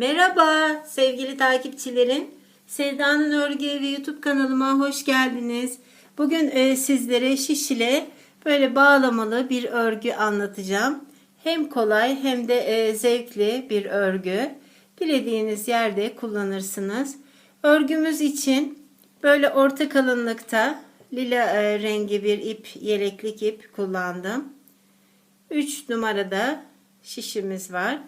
Merhaba sevgili takipçilerim. Sevda'nın Örgü Evi YouTube kanalıma hoş geldiniz. Bugün e, sizlere şiş ile böyle bağlamalı bir örgü anlatacağım. Hem kolay hem de e, zevkli bir örgü. Dilediğiniz yerde kullanırsınız. Örgümüz için böyle orta kalınlıkta lila e, rengi bir ip, yeleklik ip kullandım. 3 numarada şişimiz var.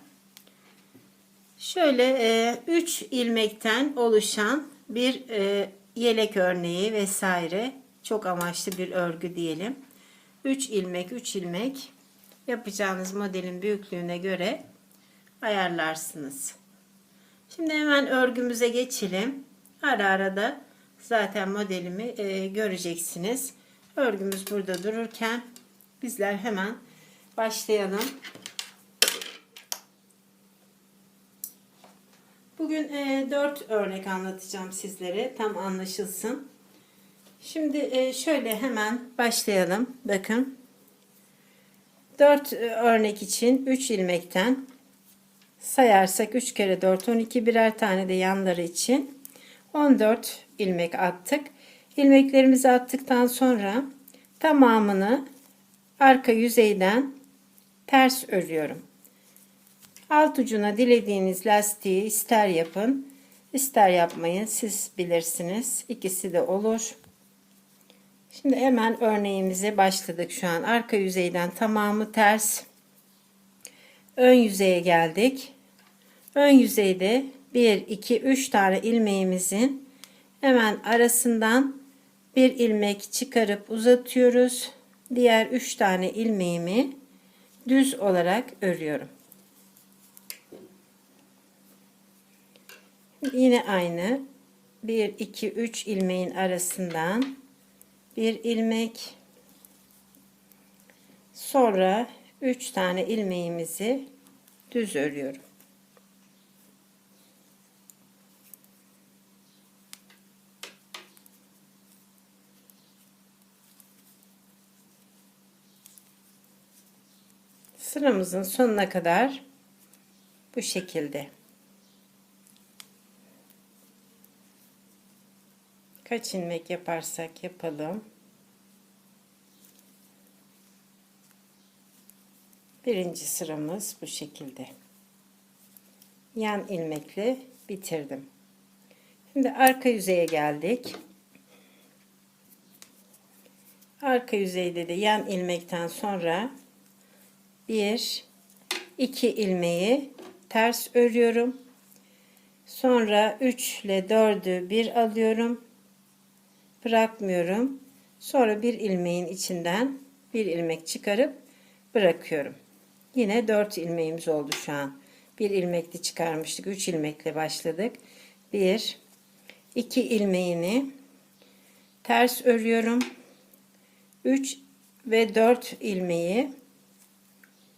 Şöyle 3 ilmekten oluşan bir e, yelek örneği vesaire çok amaçlı bir örgü diyelim. 3 ilmek 3 ilmek yapacağınız modelin büyüklüğüne göre ayarlarsınız. Şimdi hemen örgümüze geçelim. Ara ara da zaten modelimi e, göreceksiniz. Örgümüz burada dururken bizler hemen başlayalım. Bugün e, 4 örnek anlatacağım sizlere. Tam anlaşılsın. Şimdi e, şöyle hemen başlayalım. Bakın. 4 örnek için 3 ilmekten sayarsak 3 kere 4 12 birer tane de yanları için 14 ilmek attık. İlmeklerimizi attıktan sonra tamamını arka yüzeyden ters örüyorum. Alt ucuna dilediğiniz lastiği ister yapın, ister yapmayın. Siz bilirsiniz. İkisi de olur. Şimdi hemen örneğimize başladık şu an. Arka yüzeyden tamamı ters. Ön yüzeye geldik. Ön yüzeyde 1, 2, 3 tane ilmeğimizin hemen arasından bir ilmek çıkarıp uzatıyoruz. Diğer 3 tane ilmeğimi düz olarak örüyorum. Yine aynı 1 2 3 ilmeğin arasından bir ilmek sonra 3 tane ilmeğimizi düz örüyorum. Sıramızın sonuna kadar bu şekilde. Kaç ilmek yaparsak yapalım. Birinci sıramız bu şekilde. Yan ilmekle bitirdim. Şimdi arka yüzeye geldik. Arka yüzeyde de yan ilmekten sonra bir iki ilmeği ters örüyorum. Sonra 3 ile 4'ü bir alıyorum bırakmıyorum. Sonra bir ilmeğin içinden bir ilmek çıkarıp bırakıyorum. Yine 4 ilmeğimiz oldu şu an. Bir ilmekli çıkarmıştık. 3 ilmekle başladık. 1 2 ilmeğini ters örüyorum. 3 ve 4 ilmeği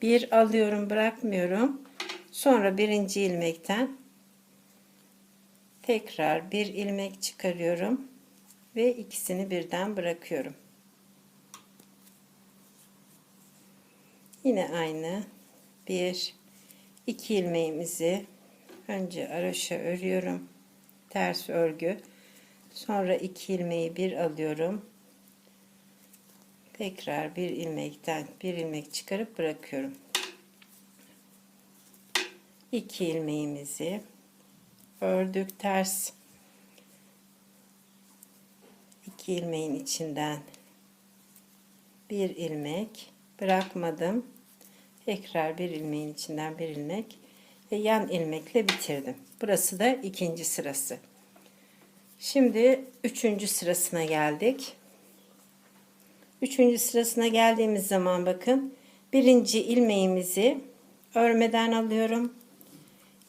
bir alıyorum, bırakmıyorum. Sonra birinci ilmekten tekrar bir ilmek çıkarıyorum ve ikisini birden bırakıyorum. Yine aynı bir iki ilmeğimizi önce araşa örüyorum. Ters örgü. Sonra iki ilmeği bir alıyorum. Tekrar bir ilmekten bir ilmek çıkarıp bırakıyorum. İki ilmeğimizi ördük ters 2 ilmeğin içinden bir ilmek bırakmadım. Tekrar bir ilmeğin içinden bir ilmek ve yan ilmekle bitirdim. Burası da ikinci sırası. Şimdi üçüncü sırasına geldik. Üçüncü sırasına geldiğimiz zaman bakın birinci ilmeğimizi örmeden alıyorum.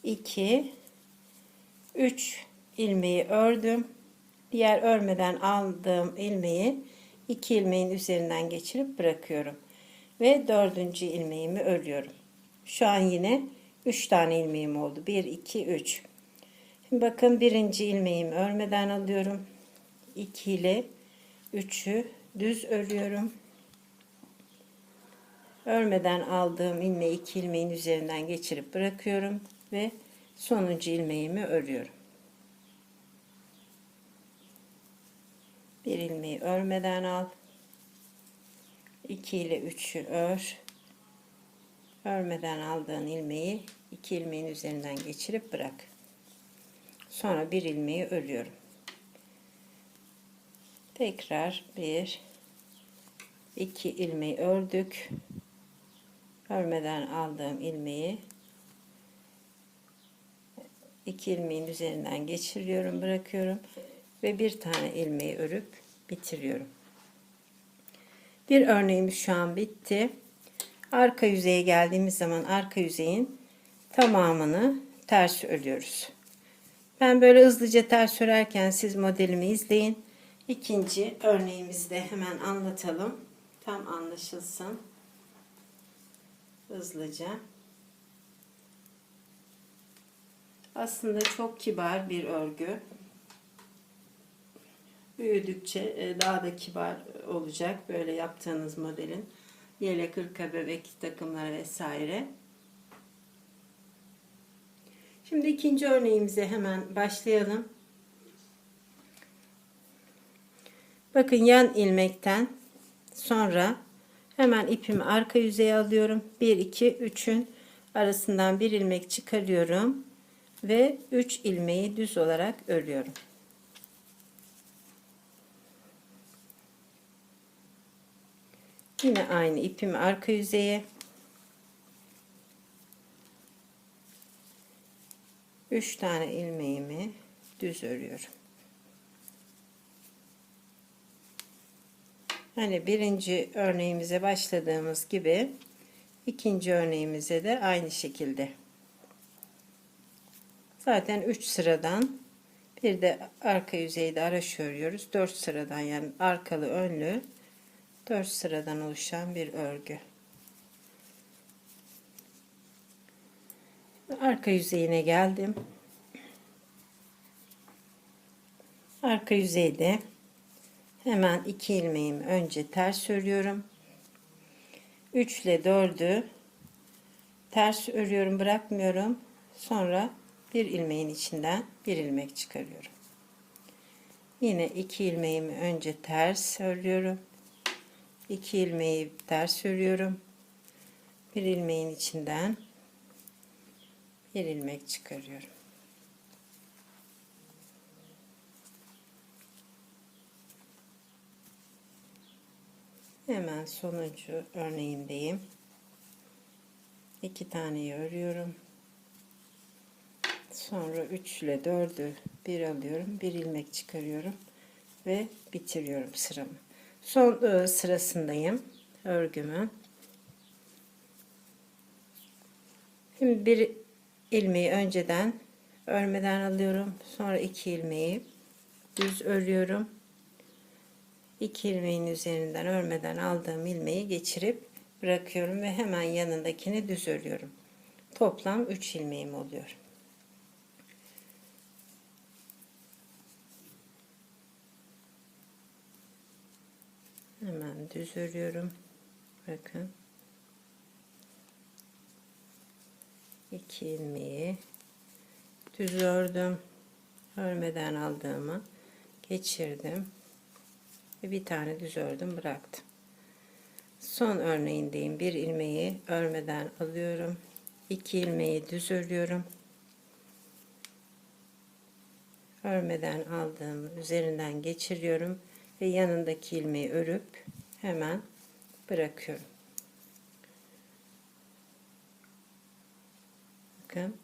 2 3 ilmeği ördüm diğer örmeden aldığım ilmeği iki ilmeğin üzerinden geçirip bırakıyorum. Ve dördüncü ilmeğimi örüyorum. Şu an yine 3 tane ilmeğim oldu. 1, 2, 3. Şimdi bakın birinci ilmeğimi örmeden alıyorum. 2 ile 3'ü düz örüyorum. Örmeden aldığım ilmeği iki ilmeğin üzerinden geçirip bırakıyorum ve sonuncu ilmeğimi örüyorum. Bir ilmeği örmeden al. 2 ile 3'ü ör. Örmeden aldığın ilmeği iki ilmeğin üzerinden geçirip bırak. Sonra bir ilmeği örüyorum. Tekrar bir iki ilmeği ördük. Örmeden aldığım ilmeği iki ilmeğin üzerinden geçiriyorum, bırakıyorum ve bir tane ilmeği örüp bitiriyorum. Bir örneğimiz şu an bitti. Arka yüzeye geldiğimiz zaman arka yüzeyin tamamını ters örüyoruz. Ben böyle hızlıca ters örerken siz modelimi izleyin. İkinci örneğimizi de hemen anlatalım. Tam anlaşılsın. Hızlıca. Aslında çok kibar bir örgü. Büyüdükçe e, daha da kibar olacak böyle yaptığınız modelin. Yelek, hırka, bebek takımları vesaire. Şimdi ikinci örneğimize hemen başlayalım. Bakın yan ilmekten sonra hemen ipimi arka yüzeye alıyorum. 1 2 3'ün arasından bir ilmek çıkarıyorum ve 3 ilmeği düz olarak örüyorum. Yine aynı ipimi arka yüzeye 3 tane ilmeğimi düz örüyorum. Hani birinci örneğimize başladığımız gibi ikinci örneğimize de aynı şekilde. Zaten 3 sıradan bir de arka yüzeyde araş örüyoruz. 4 sıradan yani arkalı önlü 4 sıradan oluşan bir örgü. Arka yüzeyine geldim. Arka yüzeyde hemen iki ilmeğimi önce ters örüyorum. 3 ile 4'ü ters örüyorum, bırakmıyorum. Sonra bir ilmeğin içinden bir ilmek çıkarıyorum. Yine iki ilmeğimi önce ters örüyorum. 2 ilmeği ters örüyorum. Bir ilmeğin içinden bir ilmek çıkarıyorum. Hemen sonuncu örneğimdeyim. İki taneyi örüyorum. Sonra 3 ile 4'ü bir alıyorum. Bir ilmek çıkarıyorum ve bitiriyorum sıramı. Son e, sırasındayım örgümün. Şimdi bir ilmeği önceden örmeden alıyorum. Sonra iki ilmeği düz örüyorum. İki ilmeğin üzerinden örmeden aldığım ilmeği geçirip bırakıyorum ve hemen yanındakini düz örüyorum. Toplam 3 ilmeğim oluyor. Hemen düz örüyorum. Bakın. iki ilmeği düz ördüm. Örmeden aldığımı geçirdim. Ve bir tane düz ördüm bıraktım. Son örneğindeyim. Bir ilmeği örmeden alıyorum. iki ilmeği düz örüyorum. Örmeden aldığım üzerinden geçiriyorum ve yanındaki ilmeği örüp hemen bırakıyorum. Bakın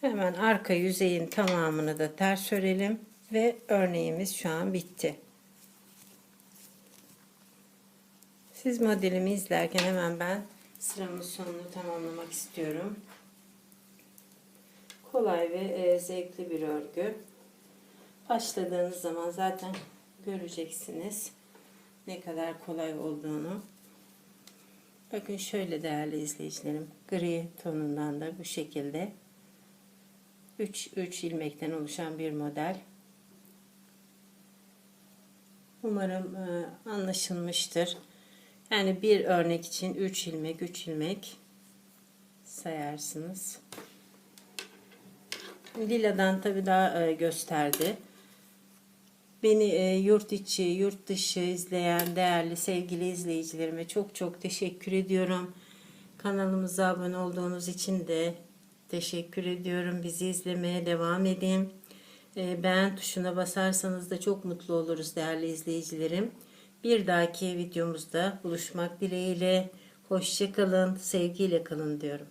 hemen arka yüzeyin tamamını da ters örelim ve örneğimiz şu an bitti. Siz modelimi izlerken hemen ben sıramın sonunu tamamlamak istiyorum. Kolay ve e, zevkli bir örgü. Başladığınız zaman zaten göreceksiniz ne kadar kolay olduğunu. Bakın şöyle değerli izleyicilerim. Gri tonundan da bu şekilde 3 3 ilmekten oluşan bir model. Umarım e, anlaşılmıştır. Yani bir örnek için 3 ilmek 3 ilmek sayarsınız. Lila'dan tabii daha e, gösterdi. Beni e, yurt içi, yurt dışı izleyen değerli sevgili izleyicilerime çok çok teşekkür ediyorum. Kanalımıza abone olduğunuz için de teşekkür ediyorum. Bizi izlemeye devam edin. E, beğen tuşuna basarsanız da çok mutlu oluruz değerli izleyicilerim. Bir dahaki videomuzda buluşmak dileğiyle. Hoşçakalın, sevgiyle kalın diyorum.